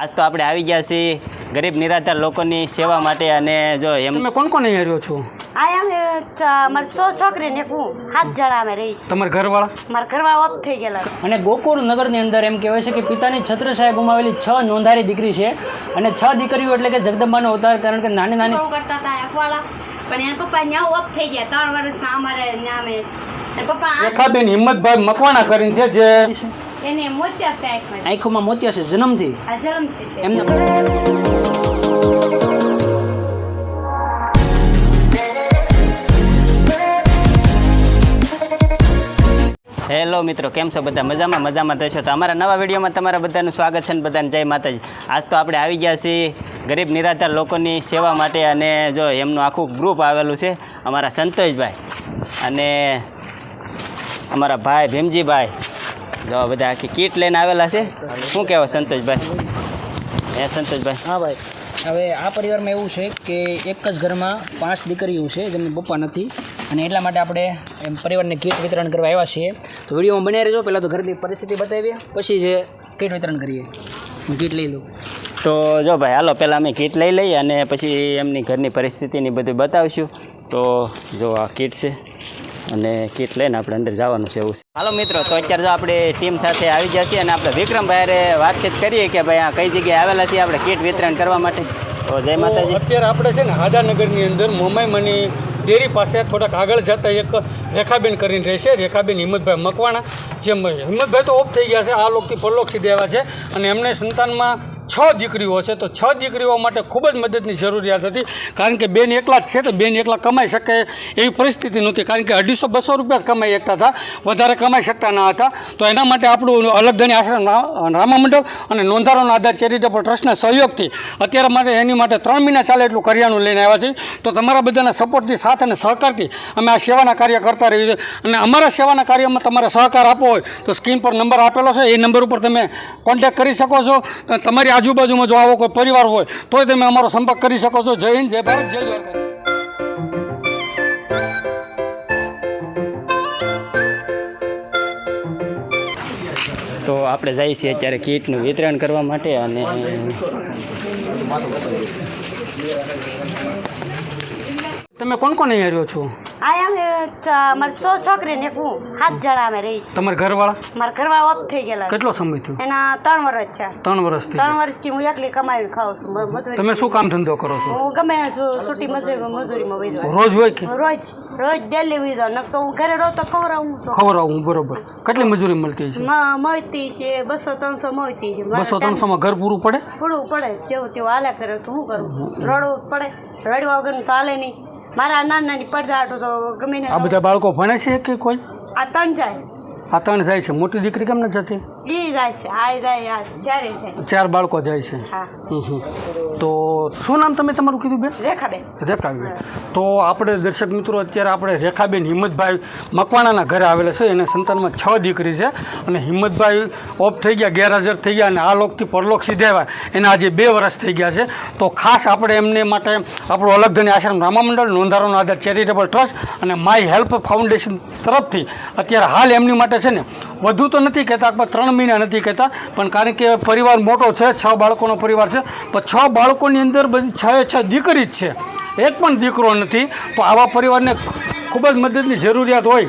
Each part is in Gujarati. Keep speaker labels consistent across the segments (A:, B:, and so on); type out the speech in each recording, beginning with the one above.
A: આજ તો આપણે આવી ગયા છીએ ગરીબ નિરાધાર લોકોની સેવા માટે અને જો એમ
B: તમે કોણ કોણ અહીંયા રહ્યો છો?
C: આયા અમે સો છોકરી ને હું સાત જણા અમે રહીશ
B: તમારા ઘરવાળા?
C: મારા ઘરવાળા ઓફ થઈ ગયેલા
D: અને ગોકુળ નગરની અંદર એમ કહેવાય છે કે પિતાની છત્રછાયા ગુમાવેલી છ નોંધારી દીકરી છે અને છ દીકરીઓ એટલે કે જગદંબાનો અવતાર કારણ કે નાની નાની
E: કરતા હતા અખવાડા પણ એના પપ્પા ન્યા ઓફ થઈ ગયા. ત્રણ વર્ષના અમારે ન્યા અમે પપ્પા
B: રેખાબેન હિંમતભાઈ મકવાણા કરીને છે જે
E: એને મોતિયા છે. આંખમાં
D: આંખોમાં મોતિયા છે જન્મથી.
E: આ જન્મથી છે.
D: એમને
A: હેલો મિત્રો કેમ છો બધા? મજામાં મજામાં થશો તો અમારા નવા વિડીયોમાં તમારા બધાનું સ્વાગત છે ને બધાને જય માતાજી. આજ તો આપણે આવી ગયા છીએ ગરીબ નિરાધાર લોકોની સેવા માટે અને જો એમનું આખું ગ્રુપ આવેલું છે અમારા સંતોષભાઈ અને અમારા ભાઈ ભીમજીભાઈ. જો બધા આખી કીટ લઈને આવેલા છે. શું કહેવો સંતોષભાઈ? હે સંતોષભાઈ?
D: હા ભાઈ હવે આ પરિવારમાં એવું છે કે એક જ ઘરમાં પાંચ દીકરીઓ છે જેમની પપ્પા નથી. અને એટલા માટે આપણે એમ પરિવારને કીટ વિતરણ કરવા આવ્યા છીએ. તો વિડીયોમાં બનાવી રહેજો. પહેલાં તો ઘરની પરિસ્થિતિ બતાવીએ. પછી જે કીટ વિતરણ કરીએ. હું કીટ લઈ લઉં.
A: તો જો ભાઈ હાલો પહેલાં અમે કીટ લઈ લઈએ અને પછી એમની ઘરની પરિસ્થિતિની બધું બતાવીશું. તો જો આ કીટ છે. અને કીટ લઈને આપણે અંદર જવાનું છે એવું છે. હાલો મિત્રો તો અત્યારે જો આપણે ટીમ સાથે આવી ગયા છીએ અને આપણે વિક્રમભાઈ વાતચીત કરીએ કે ભાઈ આ કઈ જગ્યાએ આવેલા છીએ આપણે કીટ વિતરણ કરવા માટે. તો જય માતાજી.
B: અત્યારે આપણે છે ને હાદાનગરની અંદર મોમાઈ મની ડેરી પાસે થોડાક આગળ જતા એક રેખાબેન કરીને રહે છે રેખાબેન હિંમતભાઈ મકવાણા. જે હિંમતભાઈ તો ઓફ થઈ ગયા છે આ લોકથી પરલોક સીધે આવ્યા છે. અને એમને સંતાનમાં છ દીકરીઓ છે, તો છ દીકરીઓ માટે ખૂબ જ મદદની જરૂરિયાત હતી. કારણ કે બેન એકલા જ છે, તો બેન એકલા કમાઈ શકે એવી પરિસ્થિતિ નહોતી. કારણ કે અઢીસો બસો રૂપિયા જ કમાઈ શકતા હતા, વધારે કમાઈ શકતા ન હતા. તો એના માટે આપણું અલગધણી આશ્રમ રા- રામા મંડળ અને નોંધારોનો આધાર ચેરિટેબલ ટ્રસ્ટના સહયોગથી અત્યારે માટે એની માટે ત્રણ મહિના ચાલે એટલું કરિયાણું લઈને આવ્યા છે તો તમારા બધાના સપોર્ટથી, સાથ અને સહકારથી અમે આ સેવાના કાર્ય કરતા રહીએ છીએ. અને અમારા સેવાના કાર્યમાં તમારે સહકાર આપવો હોય, તો સ્ક્રીન પર નંબર આપેલો છે. એ નંબર ઉપર તમે કોન્ટેક્ટ કરી શકો છો. તમારી તમારી આજુબાજુમાં જો આવો કોઈ પરિવાર હોય તોય તમે અમારો સંપર્ક કરી શકો છો. જય હિન્દ જય ભારત જય દ્વારકા.
A: તો આપણે જઈએ છીએ અત્યારે કીટનું વિતરણ કરવા માટે અને
B: તમે કોણ કોણ અહીંયા રહ્યો છો?
C: આયા અમે ચ- મારી સો છોકરી ને હું સાત જણા અમે રહીશ.
B: તમારા ઘરવાળા?
C: મારા ઘરવાળા ઓફ થઈ ગયેલા
B: કેટલો સમય થયો?
C: એના ત્રણ વર્ષ છે
B: ત્રણ વર્ષથી
C: ત્રણ વર્ષથી હું એકલી કમાઈને ખાઉં છું મજૂરી
B: તમે શું કામ ધંધો કરો છો?
C: હું ગમે છૂટી મજૂરી મજૂરીમાં વહી
B: રોજ હોય કે?
C: રોજ રોજ ડેલી વહી દઉં નકર તો હું ઘરે રહું તો ખવડાવું તો
B: ખબર આવું બરોબર. કેટલી મજૂરી મળતી છે
C: મ- મળતી છે બસો ત્રણસો મળતી છે.
B: બસો
C: ત્રણસો
B: ત્રણસોમાં ઘર પૂરું પડે?
C: પૂરું પડે. જેવું તેવું હાલે કરે તો શું કરું? રડવું પડે. રડવા વગર તો હાલે નહીં. મારા નાની પડદા પડદાટો તો ગમે ને
B: આ બધા બાળકો ભણે છે કે કોઈ?
C: આ ત્રણ જાય.
B: આ ત્રણ જાય છે. મોટી દીકરી કેમ નથી જતી?
C: એ જાય છે. આ જાય આ ચારે જાય.
B: ચાર બાળકો જાય છે.
C: હા.
B: તો શું નામ તમે તમારું કીધું બેન?
C: રેખાબેન.
B: રેખાબેન. તો આપણે દર્શક મિત્રો અત્યારે આપણે રેખાબેન હિંમતભાઈ મકવાણાના ઘરે આવેલા છે. એને સંતાનમાં છ દીકરી છે અને હિંમતભાઈ ઓફ થઈ ગયા ગેરહાજર થઈ ગયા અને આ લોકથી પરલોક સીધે આવ્યા. એના આજે બે વર્ષ થઈ ગયા છે. તો ખાસ આપણે એમને માટે આપણું અલગધણી આશ્રમ રામામંડળ નોંધારોનો આધાર ચેરિટેબલ ટ્રસ્ટ અને માય હેલ્પ ફાઉન્ડેશન તરફથી અત્યારે હાલ એમની માટે છે ને? વધુ તો નથી કહેતા પણ ત્રણ મહિના નથી કહેતા, પણ કારણ કે પરિવાર મોટો છે, છ બાળકોનો પરિવાર છે પણ છ બાળકોની અંદર બધી છ છ દીકરી જ છે. એક પણ દીકરો નથી તો આવા પરિવારને ખૂબ જ મદદની જરૂરિયાત હોય.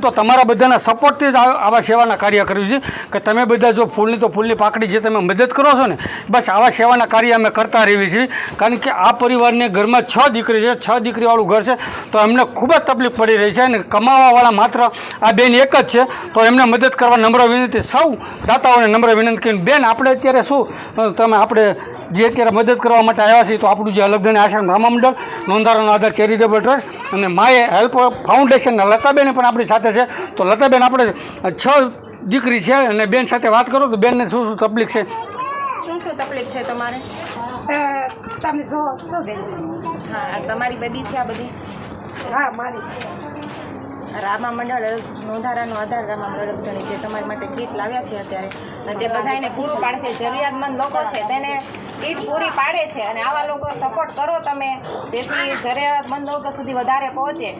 B: તો તમારા બધાના સપોર્ટથી જ આવા સેવાના કાર્ય કર્યું છે કે તમે બધા જો ફૂલની તો ફૂલની પાકડી જે તમે મદદ કરો છો ને, બસ આવા સેવાના કાર્ય અમે કરતા રહીએ છીએ. કારણ કે આ પરિવારને ઘરમાં છ દીકરી છે, છ દીકરીવાળું ઘર છે, તો એમને ખૂબ જ તકલીફ પડી રહી છે અને કમાવાવાળા માત્ર આ બેન એક જ છે, તો એમને મદદ કરવા નમ્ર વિનંતી, સૌ દાતાઓને નમ્ર વિનંતી બેન, આપણે અત્યારે શું તમે આપણે જે અત્યારે મદદ કરવા માટે આવ્યા છીએ, તો આપણું જે અલગધન આશ્રમ રામા મંડળ, નોંધારાનો આધાર ચેરિટેબલ ટ્રસ્ટ અને માય હેલ્પ ફાઉન્ડેશનના લતાબેને પણ આપણી સાથે છે. તો લતાબેન આપણે છ દીકરી છે અને બેન સાથે વાત કરો તો બેનને શું શું તકલીફ છે?
E: શું શું તકલીફ છે તમારે?
C: તમે જો છો બેન.
E: હા આ તમારી બધી છે આ બધી?
C: હા મારી
E: રામા મંડળ નોંધારાનો આધાર રામા મંડળ ધણી જે તમારી માટે કીટ લાવ્યા છે અત્યારે. અને તે બધાને પૂરું પાડશે. છે જરૂરિયાતમંદ લોકો છે તેને કીટ પૂરી પાડે છે. અને આવા લોકો સપોર્ટ કરો તમે. જેથી જરૂરિયાતમંદ લોકો સુધી વધારે પહોંચે.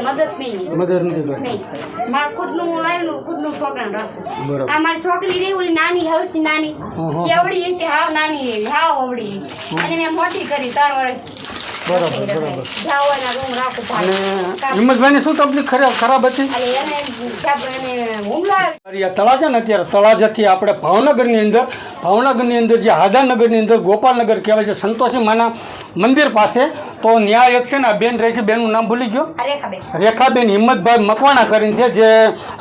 C: મદદ નહીં
B: મદદ નથી
C: હું લાવ્યું ખુદનું
B: છોકરા
C: આ મારી છોકરી રહી ઓલી નાની હવસી નાની એવડી એવી હાવ નાની એવી હાવ અવડી અને મેં મોટી કરી ત્રણ વર્ષ
B: બરોબર બરાબર.
C: અને
B: હિંમતભાઈની શું તકલીફ ખરા ખરાબ હતી? તળાજા ને અત્યારે તળાજાથી આપણે ભાવનગરની અંદર ભાવનગરની અંદર જે હાદાનગરની અંદર ગોપાલનગર કહેવાય છે સંતોષી માના મંદિર પાસે તો ન્યાય એક છે ને આ બેન રહે છે બેનનું નામ ભૂલી ગયો?
C: રેખાબેન.
B: રેખાબેન હિંમતભાઈ મકવાણા કરીને છે જે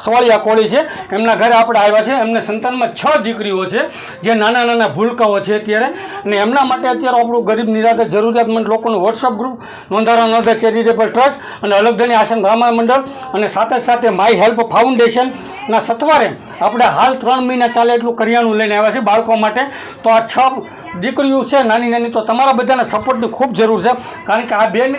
B: સોળિયા કોળી છે એમના ઘરે આપણે આવ્યા છે એમને સંતાનમાં છ દીકરીઓ છે જે નાના નાના ભૂલકાઓ છે અત્યારે. અને એમના માટે અત્યારે આપણું ગરીબ નિરાધાર જરૂરિયાતમંદ લોકોનું વોટ્સઅપ ગ્રુપ નોંધારા નોંધા ચેરિટેબલ ટ્રસ્ટ અને અલગધણી આસન બ્રાહ્મણ મંડળ અને સાથે સાથે માય હેલ્પ ફાઉન્ડેશનના સથવારે આપણે હાલ ત્રણ મહિના ચાલે એટલું કરિયાણું લઈને આવ્યા છે બાળકો માટે. તો આ છ દીકરીઓ છે નાની નાની તો તમારા બધાના સપોર્ટની ખૂબ જરૂર છે. કારણ કે આ બેન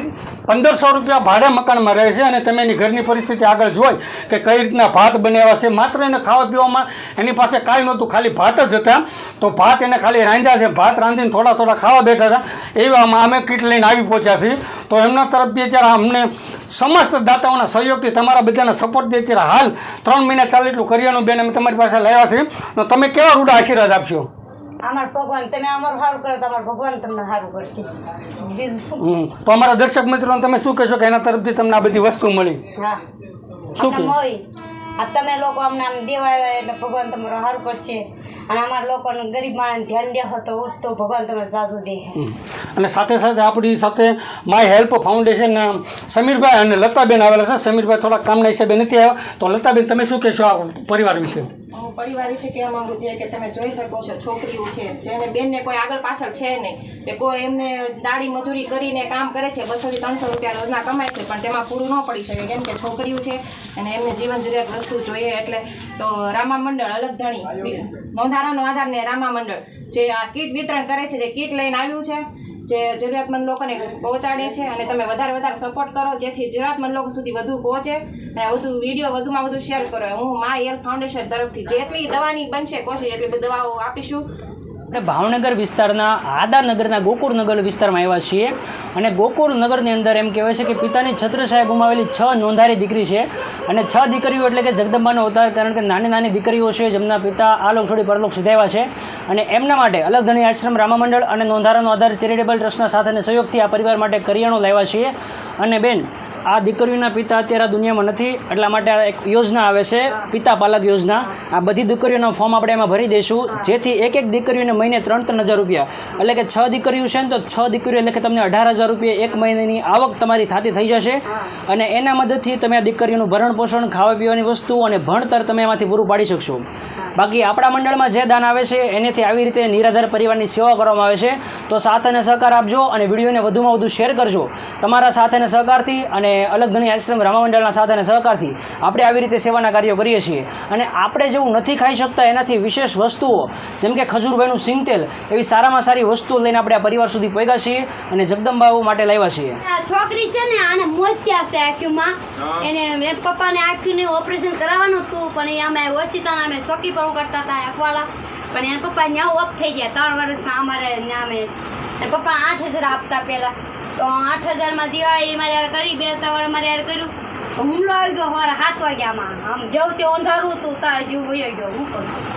B: પંદરસો રૂપિયા ભાડે મકાનમાં રહે છે અને તમે એની ઘરની પરિસ્થિતિ આગળ જોઈ કે કઈ રીતના ભાત બનાવ્યા છે. માત્ર એને ખાવા પીવામાં એની પાસે કાંઈ નહોતું, ખાલી ભાત જ હતા. તો ભાત એને ખાલી રાંધ્યા છે. ભાત રાંધીને થોડા થોડા ખાવા બેઠા હતા. એવામાં અમે કીટ લઈને આવી પહોંચ્યા છીએ. તો એમના તરફથી અત્યારે અમને સમસ્ત દાતાઓના સહયોગથી તમારા બધાના સપોર્ટથી અત્યારે હાલ ત્રણ મહિના ચાલે એટલું કરિયાનું બેન અમે તમારી પાસે લાવ્યા છીએ. તો તમે કેવા રૂડા આશીર્વાદ આપશો?
C: અમાર ભગવાન તમે અમારું સારું કરો તો અમારું ભગવાન તમને સારું કરશે બીજું
B: તો અમારા દર્શક મિત્રો તમે શું કહેશો કે એના તરફથી તમને આ બધી વસ્તુ મળી।
C: હા
B: શું
C: મળી આ તમે લોકો અમને આમ દેવા એટલે ભગવાન તમારું સારું કરશે. અને અમારા લોકોને ગરીબ માણસ ધ્યાન દેખો તો તો ભગવાન તમને સાચું દે.
B: અને સાથે સાથે આપણી સાથે માય હેલ્પ ફાઉન્ડેશન સમીરભાઈ અને લતાબેન આવેલા છે. સમીરભાઈ થોડા કામના હિસાબે નથી આવ્યા. તો લતાબેન તમે શું કહેશો આ પરિવાર વિશે?
E: પરિવાર વિશે કહેવા માંગુ છે કે તમે જોઈ શકો છો છોકરીઓ છે, જેને બેનને કોઈ આગળ પાછળ છે નહીં. કે કોઈ એમને દાડી મજૂરી કરીને કામ કરે છે બસોથી ત્રણસો રૂપિયા રોજના કમાય છે, પણ તેમાં પૂરું ન પડી શકે. કેમ કે છોકરીઓ છે અને એમને જીવન જરૂરિયાત વસ્તુ જોઈએ એટલે તો રામા મંડળ અલગ ધણી. નોંધારાનો આધાર ને રામા મંડળ. જે આ કીટ વિતરણ કરે છે, જે કીટ લઈને આવ્યું છે જે જરૂરિયાતમંદ લોકોને પહોંચાડે છે અને તમે વધારે વધારે સપોર્ટ કરો, જેથી જરૂરિયાતમંદ લોકો સુધી વધુ પહોંચે અને વધુ વીડિયો વધુમાં વધુ શેર કરો. હું મા હેલ્થ ફાઉન્ડેશન તરફથી જેટલી દવાની બનશે, કોશિશ એટલી બધી દવાઓ આપીશું.
D: આપણે ભાવનગર વિસ્તારના આદાનગરના ગોકુળનગર વિસ્તારમાં આવ્યા છીએ. અને ગોકુળનગરની અંદર એમ કહેવાય છે કે પિતાની છત્રછાયા ગુમાવેલી છ નોંધારી દીકરી છે. અને છ દીકરીઓ એટલે કે જગદંબાનો અવતાર, કારણ કે નાની નાની દીકરીઓ છે, જેમના પિતા આલોક છોડી પરલોક સિધાવ્યા છે. અને એમના માટે અલગ ધણી આશ્રમ રામામંડળ અને નોંધારાનો આધાર ચેરિટેબલ ટ્રસ્ટના સાથે અને સહયોગથી આ પરિવાર માટે કરિયાણું લાવ્યા છીએ. અને બેન આ દીકરીઓના પિતા અત્યારે દુનિયામાં નથી, એટલા માટે એક યોજના આવે છે, પિતા પાલક યોજના. આ બધી દીકરીઓના ફોર્મ આપણે એમાં ભરી દઈશું, જેથી એક એક દીકરીઓને મહિને ત્રણ ત્રણ હજાર રૂપિયા. એટલે કે છ દીકરીઓ છે ને તો છ દીકરીઓ, એટલે કે તમને અઢાર હજાર રૂપિયા એક મહિનાની આવક તમારી થતી થઈ જશે. અને એના મદદથી તમે આ દીકરીઓનું ભરણ પોષણ ખાવા પીવાની વસ્તુ અને ભણતર તમે એમાંથી પૂરું પાડી શકશો. બાકી આપણા મંડળમાં જે દાન આવે છે એનેથી આવી રીતે નિરાધાર પરિવારની સેવા કરવામાં આવે છે. તો સાથ અને સહકાર આપજો અને વિડીયોને વધુમાં વધુ શેર કરજો. તમારા સાથ અને સહકારથી અને અલગ ઘણી આશ્રમ રામા મંડળના સાથ અને સહકારથી આપણે આવી રીતે સેવાના કાર્યો કરીએ છીએ. અને આપણે જેવું નથી ખાઈ શકતા એનાથી વિશેષ વસ્તુઓ જેમ કે ખજૂરભાઈનું સિંગતેલ એવી સારામાં સારી વસ્તુઓ લઈને આપણે આ પરિવાર સુધી પહોંચ્યા છીએ અને જગદંબાઓ માટે લાવ્યા છીએ.
C: છોકરી છે ને આને મોત્યા છે આંખ્યુંમાં એને પપ્પાને આંખ્યુંને ઓપરેશન કરાવવાનું હતું પણ એ અમે ઓછીતાના અમે ચોકી પણ કરતા હતા એફવાળા પણ એના પપ્પા ન્યા ઓફ થઈ ગયા. ત્રણ વર્ષમાં અમારે નામે. પપ્પા આઠ હજાર આપતા પહેલાં. તો આઠ હજારમાં દિવાળી મારે યાર કરી, બે ત્રણ મારે યાર કર્યું. હુમલો આવી ગયો સવારે સાત વાગ્યામાં. આમ જવું તે અંધારું હતું તાર જીવ વયો ગયો. હું કરું?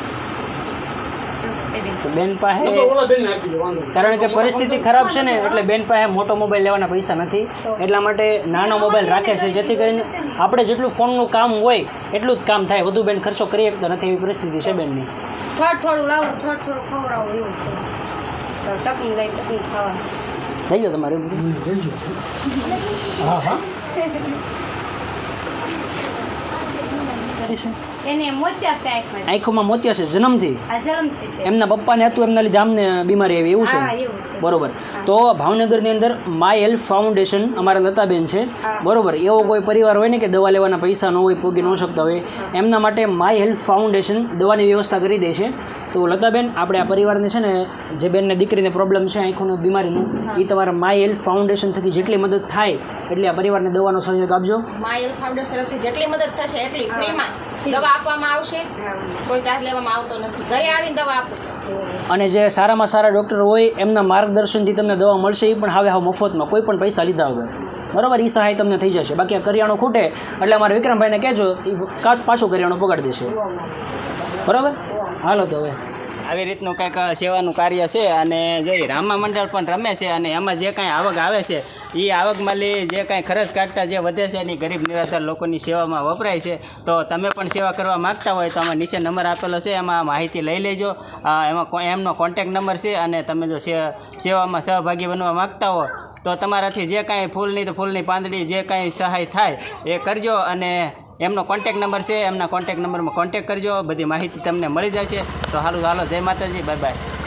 D: તો બેન પાસે. કારણ કે પરિસ્થિતિ ખરાબ છે ને એટલે બેન પાસે મોટો મોબાઈલ લેવાના પૈસા નથી. એટલા માટે નાનો મોબાઈલ રાખે છે જેથી કરીને આપણે જેટલું ફોનનું કામ હોય એટલું જ કામ થાય. વધુ બેન ખર્ચો કરી શકતો નથી એવી પરિસ્થિતિ છે બેનની.
C: થોડું થોડું લાવું થોડું થોડું ખવડાવું એવું છે. લઈ
D: લઈ લો તમારે.
B: હા હા.
D: છે.
C: એને મોત્યા છે આંખમાં
D: આંખોમાં મોતિયા છે જન્મથી?
C: આ જન્મ છે.
D: એમના પપ્પાને હતું એમના લીધે આમને બીમારી આવી એવું છે?
C: એવું છે.
D: બરોબર. તો ભાવનગરની અંદર માય હેલ્પ ફાઉન્ડેશન અમારા લતાબેન છે. બરોબર. એવો કોઈ પરિવાર હોય ને કે દવા લેવાના પૈસા ન હોય પોગી ન શકતા હોય એમના માટે માય હેલ્પ ફાઉન્ડેશન દવાની વ્યવસ્થા કરી દે છે. તો લતાબેન આપણે આ પરિવારને છે ને જે બેનને દીકરીને પ્રોબ્લેમ છે આંખોની બીમારીનું એ તમારા માય હેલ્પ ફાઉન્ડેશન થકી જેટલી મદદ થાય એટલે આ પરિવારને દવાનો સહયોગ આપજો.
E: માયલ ફાઉન્ડેશન તરફથી જેટલી મદદ થશે એટલી ફ્રીમાં. દવા આપવામાં આવશે? કોઈ ચાર્જ લેવામાં આવતો નથી. ઘરે આવીને દવા આપો.
D: અને જે સારામાં સારા ડૉક્ટર હોય, એમના માર્ગદર્શનથી તમને દવા મળશે એ પણ હવે હાવ મફતમાં. કોઈ પણ પૈસા લીધા વગર. બરાબર? એ સહાય તમને થઈ જશે. બાકી આ કરિયાણું ખૂટે, એટલે અમારે વિક્રમભાઈને કહેજો એ પાછું કરિયાણું પગાડી દેશે. બરાબર? હાલો તો હવે.
A: આવી રીતનું કંઈક સેવાનું કાર્ય છે અને જે રામા મંડળ પણ રમે છે અને એમાં જે કાંઈ આવક આવે છે એ આવકમાંથી જે કાંઈ ખર્ચ કાઢતા જે વધે છે એની ગરીબ નિરાધાર લોકોની સેવામાં વપરાય છે. તો તમે પણ સેવા કરવા માગતા હોય તો આમાં નીચે નંબર આપેલો છે, એમાં માહિતી લઈ લેજો. એમાં એમનો કોન્ટેક નંબર છે અને તમે જો સેવામાં સહભાગી બનવા માગતા હો, તો તમારાથી જે કાંઈ ફૂલની તો ફૂલની પાંદડી જે કાંઈ સહાય થાય એ કરજો અને એમનો કોન્ટેક નંબર છે, એમના કોન્ટેક નંબરમાં કોન્ટેક કરજો, બધી માહિતી તમને મળી જશે. તો હાલું, હાલો, જય માતાજી બાય બાય